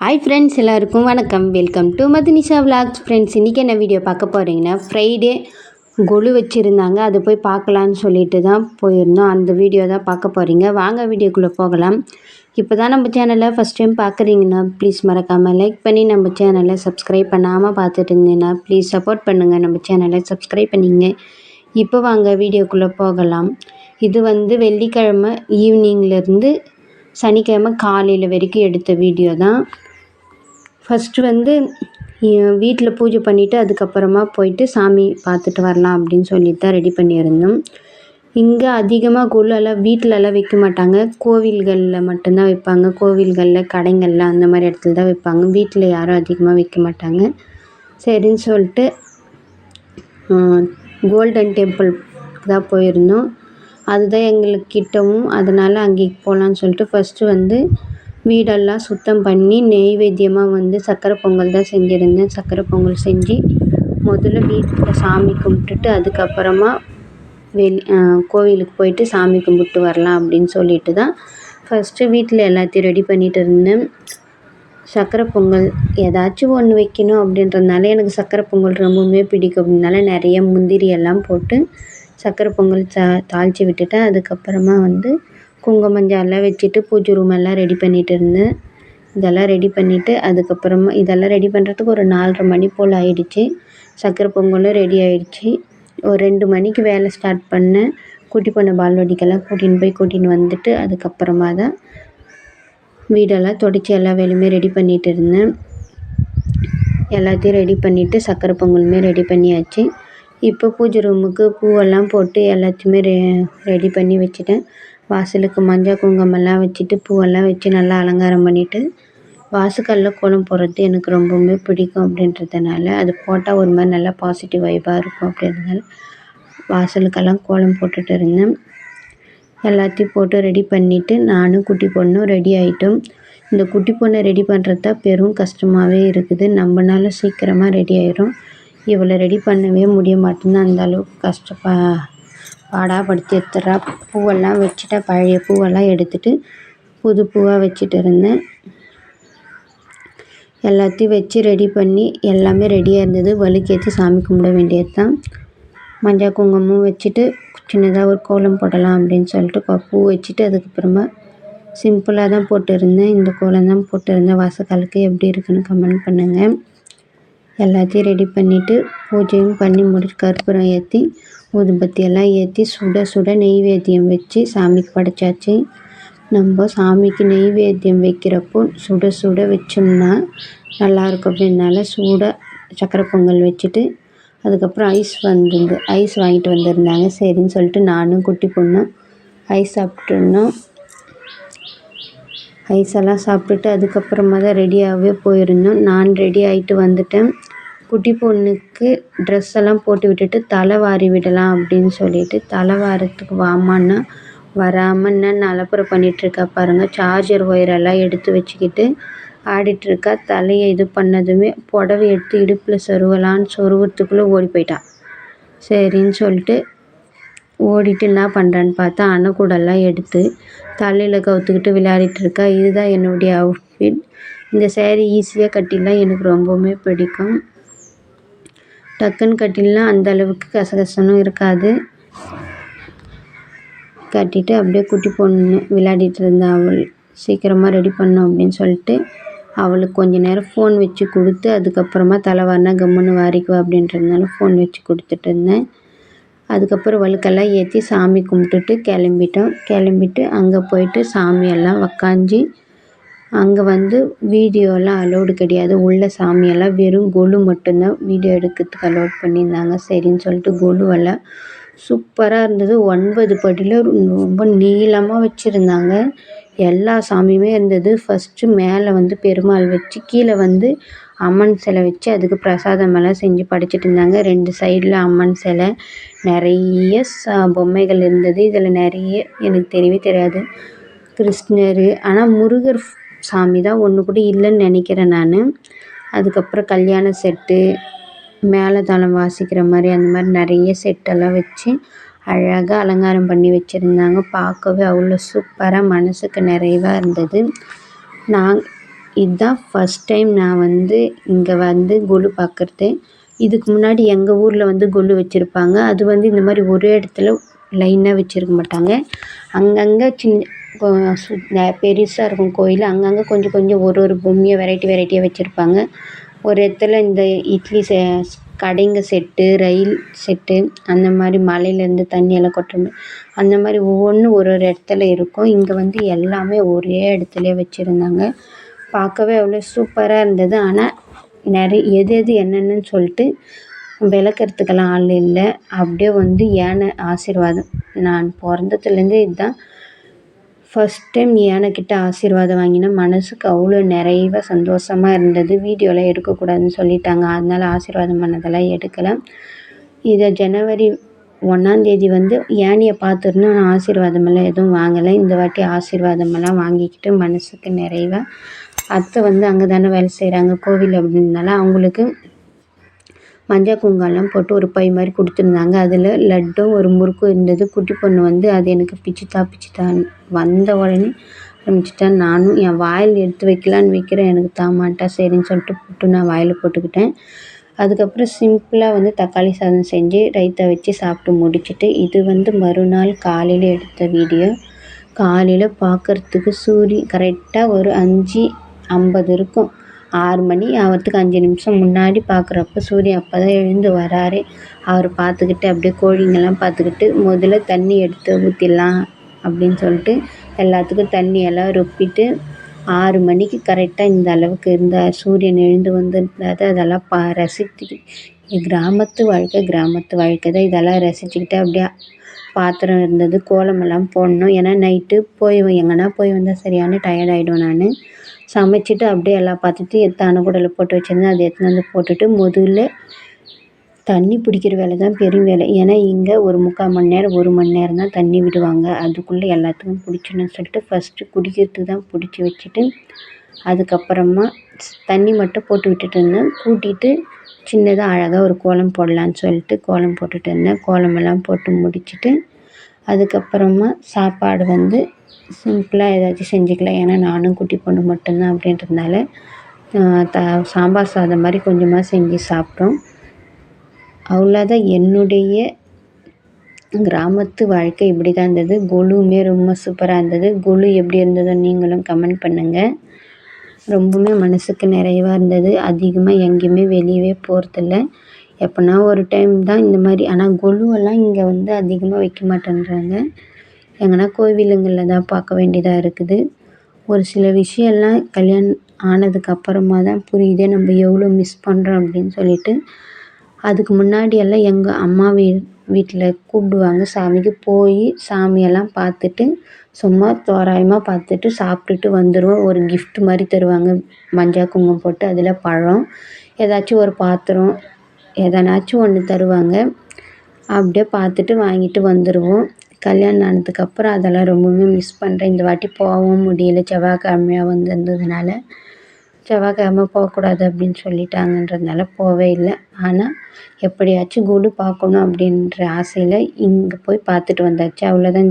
Hi friends எல்லாருக்கும் வணக்கம். Welcome to Madhunisha vlogs friends இன்றைக்கி என்ன வீடியோ பார்க்க போகிறீங்கன்னா ஃப்ரைடே கொலு வச்சுருந்தாங்க. அதை போய் பார்க்கலான்னு சொல்லிட்டு தான் போயிருந்தோம். அந்த வீடியோ தான் பார்க்க போகிறீங்க வாங்க வீடியோக்குள்ளே போகலாம். இப்போ தான் நம்ம சேனலை ஃபஸ்ட் டைம் பார்க்குறீங்கன்னா ப்ளீஸ் மறக்காமல் லைக் பண்ணி நம்ம சேனலை சப்ஸ்கிரைப் பண்ணாமல் பார்த்துட்டு இருந்தீங்கன்னா ப்ளீஸ் சப்போர்ட் பண்ணுங்கள் நம்ம சேனலை சப்ஸ்கிரைப் பண்ணிங்க. இப்போ வாங்க வீடியோக்குள்ளே போகலாம். இது வந்து வெள்ளிக்கிழமை ஈவினிங்லேருந்து சனிக்கிழமை காலையில் வரைக்கும் எடுத்த வீடியோ தான். ஃபஸ்ட்டு வந்து வீட்டில் பூஜை பண்ணிவிட்டு அதுக்கப்புறமா போயிட்டு சாமி பார்த்துட்டு வரலாம் அப்படின்னு சொல்லிட்டு தான் ரெடி பண்ணியிருந்தோம். இங்கே அதிகமாக குள்ளெல்லாம் வீட்டிலலாம் வைக்க மாட்டாங்க. கோவில்களில் மட்டும்தான் வைப்பாங்க. கோவில்களில் கடைங்களில் அந்த மாதிரி இடத்துல தான் வைப்பாங்க. வீட்டில் யாரும் அதிகமாக வைக்க மாட்டாங்க. சரின்னு சொல்லிட்டு கோல்டன் டெம்பிள் தான் போயிருந்தோம். அதுதான் எங்களுக்கு கிட்டவும் அதனால் அங்கே போகலான்னு சொல்லிட்டு ஃபஸ்ட்டு வந்து வீடெல்லாம் சுத்தம் பண்ணி நெய்வேத்தியமாக வந்து சக்கரை பொங்கல் தான் செஞ்சுருந்தேன். சக்கரை பொங்கல் செஞ்சு முதல்ல வீட்டில் சாமி கும்பிட்டுட்டு அதுக்கப்புறமா வெளி கோவிலுக்கு போயிட்டு சாமி கும்பிட்டு வரலாம் அப்படின்னு சொல்லிட்டு தான் ஃபஸ்ட்டு வீட்டில் எல்லாத்தையும் ரெடி பண்ணிகிட்டு இருந்தேன். சக்கரை பொங்கல் ஏதாச்சும் ஒன்று வைக்கணும் அப்படின்றதுனால எனக்கு சக்கரை பொங்கல் ரொம்பவுமே பிடிக்கும். அப்படினால நிறைய முந்திரி எல்லாம் போட்டு சக்கரை பொங்கல் தா தாளித்து விட்டுட்டேன். அதுக்கப்புறமா வந்து குங்குமஞ்சாலாம் வச்சுட்டு பூஜை ரூம் எல்லாம் ரெடி பண்ணிகிட்டு இருந்தேன். இதெல்லாம் ரெடி பண்ணிவிட்டு அதுக்கப்புறமா இதெல்லாம் ரெடி பண்ணுறதுக்கு ஒரு நாலரை மணி போல் ஆயிடுச்சு. சக்கரை பொங்கலும் ரெடி ஆயிடுச்சு. ஒரு ரெண்டு மணிக்கு வேலை ஸ்டார்ட் பண்ணேன். குட்டி பொண்ணை பால்வாடிக்கெல்லாம் கூட்டின்னு போய் கூட்டின்னு வந்துட்டு அதுக்கப்புறமா தான் வீடெல்லாம் துடைச்சி எல்லா வேலையுமே ரெடி பண்ணிகிட்டு இருந்தேன். எல்லாத்தையும் ரெடி பண்ணிவிட்டு சக்கரை பொங்கலுமே ரெடி பண்ணியாச்சு. இப்போ பூஜை ரூமுக்கு பூவெல்லாம் போட்டு எல்லாத்தையுமே ரெ ரெடி பண்ணி வச்சுட்டேன். வாசலுக்கு மஞ்சள் குங்குமம்லாம் வச்சுட்டு பூவெல்லாம் வச்சு நல்லா அலங்காரம் பண்ணிவிட்டு வாசக்காலில் கோலம் போடுறது எனக்கு ரொம்பவுமே பிடிக்கும் அப்படின்றதுனால அது போட்டால் ஒரு மாதிரி நல்லா பாசிட்டிவ் வைபாக இருக்கும் அப்படின்றதுனால வாசலுக்கெல்லாம் கோலம் போட்டுட்டு இருந்தேன். எல்லாத்தையும் போட்டு ரெடி பண்ணிவிட்டு நானும் குட்டி பொண்ணும் ரெடி ஆகிட்டோம் இந்த குட்டி பொண்ணை ரெடி பண்ணுறது தான் பெரும் கஷ்டமாகவே இருக்குது. நம்மனால சீக்கிரமாக ரெடி ஆயிடும் இவளை ரெடி பண்ணவே முடிய மாட்டேங்குது. அந்த அளவுக்கு கஷ்டப்பா பாடாப்படுத்தி எடுத்துடுறா பூவெல்லாம் வச்சுட்டேன் பழைய பூவெல்லாம் எடுத்துட்டு புது பூவாக வச்சுட்டு இருந்தேன். எல்லாத்தையும் வச்சு ரெடி பண்ணி எல்லாமே ரெடியாக இருந்தது. வலுக்கேற்றி சாமி கும்பிட வேண்டியது தான் மஞ்சள் குங்குமம் வச்சுட்டு சின்னதாக ஒரு கோலம் போடலாம் அப்படின்னு சொல்லிட்டு பூ வச்சுட்டு அதுக்கப்புறமா சிம்பிளாக தான் போட்டுருந்தேன். இந்த கோலம் தான் போட்டிருந்தேன். வாசக்காலுக்கு எப்படி இருக்குன்னு கமெண்ட் பண்ணுங்கள் எல்லாத்தையும் ரெடி பண்ணிவிட்டு பூஜையும் பண்ணி முடிச்சு கற்பூரம் ஏற்றி ஊதுபத்தி எல்லாம் ஏற்றி சுட சுட நெய்வேத்தியம் வச்சு சாமிக்கு படைச்சாச்சு. நம்ம சாமிக்கு நெய்வேத்தியம் வைக்கிறப்போ சுட சுட வச்சோம்னா நல்லாயிருக்கும் அப்படின்னால சூடாக சக்கரை பொங்கல் வச்சுட்டு அதுக்கப்புறம் ஐஸ் வந்துருந்து ஐஸ் வாங்கிட்டு வந்திருந்தாங்க. சரின்னு சொல்லிட்டு நானும் குட்டி பொண்ணும் ஐஸ் சாப்பிட்ருந்தோம் ஐஸ் எல்லாம் சாப்பிட்டுட்டு அதுக்கப்புறமா தான் ரெடியாகவே போயிருந்தோம். நான் ரெடி ஆகிட்டு வந்துட்டேன். குட்டி பொண்ணுக்கு ட்ரெஸ் எல்லாம் போட்டு விட்டுட்டு தலை வாரி விடலாம் அப்படின்னு சொல்லிட்டு தலை வாரத்துக்கு வாமான்னா வராமல் என்ன அலப்பறை பண்ணிகிட்ருக்கா பாருங்கள் சார்ஜர் ஒயரெல்லாம் எடுத்து வச்சுக்கிட்டு ஆடிட்டுருக்கா தலையை இது பண்ணதுமே புடவை எடுத்து இடுப்பில் சொருகலான்னு சொருகிறதுக்குள்ளே ஓடி போயிட்டா. சரின்னு சொல்லிட்டு ஓடிட்டு என்ன பண்ணுறான்னு பார்த்தா அணக்கூடெல்லாம் எடுத்து தலையில் கவுத்துக்கிட்டு விளையாடிட்டுருக்கா இதுதான் என்னுடைய அவுட்ஃபிட் இந்த சேரீ ஈஸியாக கட்டிலாம் எனக்கு ரொம்பவுமே பிடிக்கும். டக்குன்னு கட்டிடலாம். அந்த அளவுக்கு கசகசனும் இருக்காது. கட்டிட்டு அப்படியே குட்டி பொண்ணு விளையாடிட்டு இருந்தா அவள் சீக்கிரமாக ரெடி பண்ணும் அப்படின்னு சொல்லிட்டு அவளுக்கு கொஞ்ச நேரம் ஃபோன் வச்சு கொடுத்து அதுக்கப்புறமா தலை வாரினா கம்முன்னு வாரிக்குவா அப்படின்றதுனால ஃபோன் வச்சு கொடுத்துட்டு இருந்தேன். அதுக்கப்புறம் வழுக்கெல்லாம் ஏற்றி சாமி கும்பிட்டுட்டு கிளம்பிட்டோம். கிளம்பிட்டு அங்கே போயிட்டு சாமியெல்லாம் உக்காஞ்சி அங்கே வந்து வீடியோலாம் அலோடு கிடையாது. உள்ள சாமியெல்லாம் வெறும் கொலு மட்டும்தான் வீடியோ எடுக்கிறதுக்கு அலோட் பண்ணியிருந்தாங்க. சரின்னு சொல்லிட்டு கொலுவெல்லாம் சூப்பராக இருந்தது. ஒன்பது படியில் ரொம்ப நீளமாக வச்சுருந்தாங்க. எல்லா சாமியுமே இருந்தது. ஃபஸ்ட்டு மேலே வந்து பெருமாள் வச்சு கீழே வந்து அம்மன் சிலை வச்சு அதுக்கு பிரசாதம் எல்லாம் செஞ்சு படைச்சிட்டு இருந்தாங்க. ரெண்டு சைடில் அம்மன் சிலை. நிறைய பொம்மைகள் இருந்தது. இதில் நிறைய எனக்கு தெரியவே தெரியாது. கிருஷ்ணர் ஆனால் முருகர் சாமி தான். ஒன்று கூட இல்லைன்னு நினைக்கிறேன் நான். அதுக்கப்புறம் கல்யாண செட்டு மேளதாளம் வாசிக்கிற மாதிரி அந்த மாதிரி நிறைய செட்டெல்லாம் வச்சு அழகாக அலங்காரம் பண்ணி வச்சுருந்தாங்க. பார்க்கவே அவ்வளோ சூப்பராக மனதுக்கு நிறைவாக இருந்தது. நான் இதுதான் ஃபஸ்ட் டைம் நான் வந்து இங்கே வந்து கொலு பார்க்குறது இதுக்கு முன்னாடி எங்கள் ஊரில் வந்து கொலு வச்சுருப்பாங்க. அது வந்து இந்த மாதிரி ஒரே இடத்துல லைனாக வச்சுருக்க மாட்டாங்க. அங்கங்கே சின்ன பெருசாக இருக்கும் கோயில். அங்கங்கே கொஞ்சம் கொஞ்சம் ஒரு ஒரு பொம்மையை வெரைட்டி வெரைட்டியாக வச்சுருப்பாங்க. ஒரு இடத்துல இந்த இட்லி செ கடைங்க செட்டு ரயில் செட்டு அந்த மாதிரி மலையிலேருந்து தண்ணியெல்லாம் கொட்டுற அந்த மாதிரி ஒவ்வொன்றும் ஒரு ஒரு இடத்துல இருக்கும். இங்கே வந்து எல்லாமே ஒரே இடத்துலே வச்சுருந்தாங்க. பார்க்கவே அவ்வளோ சூப்பராக இருந்தது. ஆனால் நிறைய எது எது என்னென்னு சொல்லிட்டு விளக்கறதுக்கெல்லாம் ஆள் இல்லை. அப்படியே வந்து யானை ஆசீர்வாதம். நான் பிறந்ததுலேருந்தே இதுதான். ஃபஸ்ட் டைம் யானைக்கிட்ட ஆசீர்வாதம் வாங்கினேன் மனதுக்கு அவ்வளோ நிறைவாக சந்தோஷமாக இருந்தது. வீடியோலாம் எடுக்கக்கூடாதுன்னு சொல்லிட்டாங்க. அதனால் ஆசீர்வாதம் பண்ணதெல்லாம் எடுக்கலை. இதை ஜனவரி ஒன்றாந்தேதி வந்து ஏனையை பார்த்துருந்தோம் ஆனால் ஆசீர்வாதமெல்லாம் எதுவும் வாங்கலை. இந்த வாட்டி ஆசீர்வாதமெல்லாம் வாங்கிக்கிட்டு மனதுக்கு நிறைவாக அத்தை வந்து அங்கே தானே வேலை செய்கிறாங்க கோவில் அப்படின்னால அவங்களுக்கு மஞ்சள் குங்குமம்லாம் போட்டு ஒரு பை மாதிரி கொடுத்துருந்தாங்க. அதில் லட்டும் ஒரு முறுக்கும் இருந்தது. குட்டி பொண்ணு வந்து அது எனக்கு பிச்சுத்தா பிச்சுத்தான்னு வந்த உடனே ஆரம்பிச்சிட்டா. நானும் என் வாயில் எடுத்து வைக்கலான்னு வைக்கிறேன். எனக்கு தாமாட்டா சரின்னு சொல்லிட்டு போட்டு நான் வாயில் போட்டுக்கிட்டேன். அதுக்கப்புறம் சிம்பிளாக வந்து தக்காளி சாதம் செஞ்சு ரைத்தா வச்சு சாப்பிட்டு முடிச்சுட்டு இது வந்து மறுநாள் காலையில் எடுத்த வீடியோ. காலையில் பார்க்குறதுக்கு சூரியன் கரெக்டாக ஒரு அஞ்சு ஐம்பது இருக்கும். ஆறு மணி ஆகிறதுக்கு அஞ்சு நிமிஷம் முன்னாடி பார்க்குறப்ப சூரியன் அப்போ தான் எழுந்து வராரு. அவர் பார்த்துக்கிட்டு அப்படியே கோழிங்கெல்லாம் பார்த்துக்கிட்டு முதல்ல தண்ணி எடுத்து ஊற்றிடலாம் அப்படின்னு சொல்லிட்டு எல்லாத்துக்கும் தண்ணியெல்லாம் ரொப்பிட்டு ஆறு மணிக்கு கரெக்டாக இந்த அளவுக்கு இருந்தால் சூரியன் எழுந்து வந்திருந்தாது அதெல்லாம் பா ரசித்து கிராமத்து வாழ்க்கை கிராமத்து வாழ்க்கை தான் இதெல்லாம் ரசிச்சுக்கிட்டு அப்படியே பாத்திரம் இருந்தது கோலமெல்லாம் போடணும். ஏன்னா நைட்டு போய் எங்கன்னா போய் வந்தால் சரியான டயர்ட் ஆகிடுவேன் நான். சமைச்சிட்டு அப்படியே எல்லாம் பார்த்துட்டு எடுத்து போட்டு வச்சுருந்தேன். அதை எடுத்துன்னு வந்து போட்டுட்டு முதல்ல தண்ணி பிடிக்கிற வேலை தான் பெரும் வேலை. ஏன்னா இங்கே ஒரு முக்கால் மணி நேரம் ஒரு மணி நேரம் தான் தண்ணி விடுவாங்க. அதுக்குள்ளே எல்லாத்துக்கும் பிடிச்சிடணும்னு சொல்லிட்டு ஃபஸ்ட்டு குடிக்கிறதுக்கு தான் பிடிச்சி வச்சுட்டு அதுக்கப்புறமா தண்ணி மட்டும் போட்டு விட்டுட்டு இருந்தேன். கூட்டிட்டு சின்னதாக அழகாக ஒரு கோலம் போடலான்னு சொல்லிட்டு கோலம் போட்டுட்டு இருந்தேன். கோலமெல்லாம் போட்டு முடிச்சுட்டு அதுக்கப்புறமா சாப்பாடு வந்து சிம்பிளாக ஏதாச்சும் செஞ்சுக்கலாம். ஏன்னா நானும் குட்டி பொண்ணு மட்டும்தான் அப்படின்றதுனால த சாம்பார் சாதம் மாதிரி கொஞ்சமாக செஞ்சு சாப்பிட்டோம். அவ்வளோதான் என்னுடைய கிராமத்து வாழ்க்கை இப்படி தான் இருந்தது. கொலுவுமே ரொம்ப சூப்பராக இருந்தது. கொலு எப்படி இருந்ததோ நீங்களும் கமெண்ட் பண்ணுங்கள் ரொம்பவுமே மனதுக்கு நிறைவாக இருந்தது. அதிகமாக எங்கேயுமே வெளியவே போகிறதில்ல எப்போனா ஒரு டைம் தான் இந்த மாதிரி. ஆனால் கொலுவெல்லாம் இங்கே வந்து அதிகமாக வைக்க மாட்டேன்றாங்க. எங்கன்னா கோவிலுங்களில் தான் பார்க்க வேண்டியதாக இருக்குது. ஒரு சில விஷயம்லாம் கல்யாணம் ஆனதுக்கு அப்புறமா தான் புரியுது நம்ம எவ்வளோ மிஸ் பண்ணுறோம் அப்படின்னு சொல்லிட்டு. அதுக்கு முன்னாடி எல்லாம் எங்கள் அம்மா வீ வீட்டில் கூப்பிடுவாங்க. சாமிக்கு போய் சாமியெல்லாம் பார்த்துட்டு சும்மா தோராயமாக பார்த்துட்டு சாப்பிட்டுட்டு வந்துடுவோம் ஒரு கிஃப்ட் மாதிரி தருவாங்க. மஞ்சள் குங்குமம் போட்டு அதில் பழம் ஏதாச்சும் ஒரு பாத்திரம் எதனாச்சும் ஒன்று தருவாங்க. அப்படியே பார்த்துட்டு வாங்கிட்டு வந்துடுவோம் கல்யாணம் ஆனதுக்கப்புறம் அதெல்லாம் ரொம்பவுமே மிஸ் பண்ணுறேன் இந்த வாட்டி போகவும் முடியல. செவ்வாய்க்கிழமையாக வந்திருந்ததுனால செவ்வாய்க்கிழம போகக்கூடாது அப்படின்னு சொல்லிட்டாங்கன்றதுனால போகவே இல்லை. ஆனால் எப்படியாச்சும் குடு பார்க்கணும் அப்படின்ற ஆசையில் இங்கே போய் பார்த்துட்டு வந்தாச்சு. அவ்வளோதான்